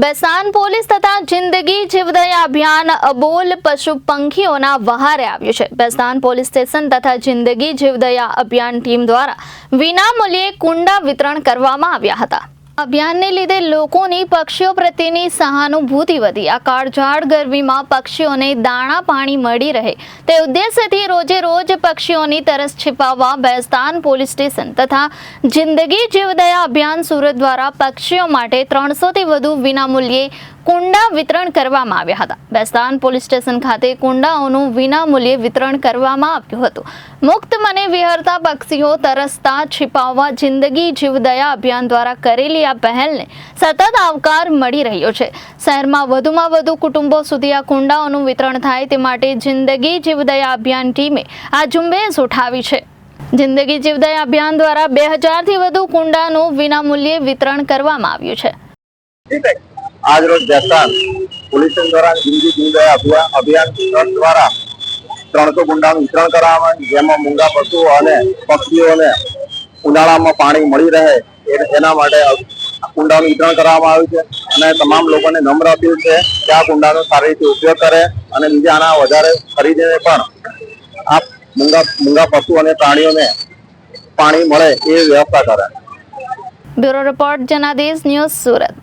બેસાન police તથા જિંદગી જીવદયા અભિયાન અબોલ પશુ પંખીઓના વહારે આવ્યું છે. બેસાન પોલીસ સ્ટેશન તથા જિંદગી જીવદયા અભિયાન ટીમ દ્વારા વિનામૂલ્યે કુંડા વિતરણ કરવામાં આવ્યા હતા. અભિયાનને લીધે લોકોની પક્ષીઓ પ્રત્યેની સહાનુભૂતિ વધી. આ કાળઝાળ ગરમીમાં પક્ષીઓને દાણા પાણી મળી રહે. તે ઉદ્દેશ્યથી રોજે રોજ પક્ષીઓની તરસ છિપાવવા બેસ્તાન પોલીસ સ્ટેશન તથા જિંદગી જીવદયા અભિયાન સુરત દ્વારા પક્ષીઓ માટે ત્રણસોથી વધુ વિનામૂલ્યે કુંડા વિતરણ કરવામાં આવ્યા હતા. બેસ્તાન પોલીસ સ્ટેશન ખાતે કુંડાઓનું વિનામૂલ્યે વિતરણ કરવામાં આવ્યું હતું. મુક્ત મને વિહરતા પક્ષીઓ તરસતા છિપાવવા જિંદગી જીવદયા અભિયાન દ્વારા કરેલી આ પહેલને સતત આવકાર મળી રહ્યો છે. શહેરમાં વધુમાં વધુ કુટુંબો સુધી આ કુંડાઓનું વિતરણ થાય તે માટે જિંદગી જીવદયા અભિયાન ટીમે આ ઝુંબેશ ઉઠાવી છે. જિંદગી જીવદયા અભિયાન દ્વારા બે હજારથી વધુ કુંડાનું વિનામૂલ્યે વિતરણ કરવામાં આવ્યું છે. આજ રોજ બેસ્તાન પોલીસ દ્વારા જિંદગી જીવદયા અભિયાન દ્વારા ત્રણસો ગુંડાનું વિતરણ કરવામાં જેમાં મૂંગા પશુઓ અને પક્ષીઓને ઉનાળામાં પાણી મળી રહે એના માટે કુંડાનું વિતરણ કરવામાં આવ્યું છે. અને તમામ લોકોને નમ્ર અપીલ છે કે આ કુંડાનો સારી રીતે ઉપયોગ કરે અને બીજા આના વધારે ખરીદીને પણ આ મૂંગા મૂંગા પશુ અને પ્રાણીઓને પાણી મળે એ વ્યવસ્થા કરે. Bureau report Janadesh news Surat.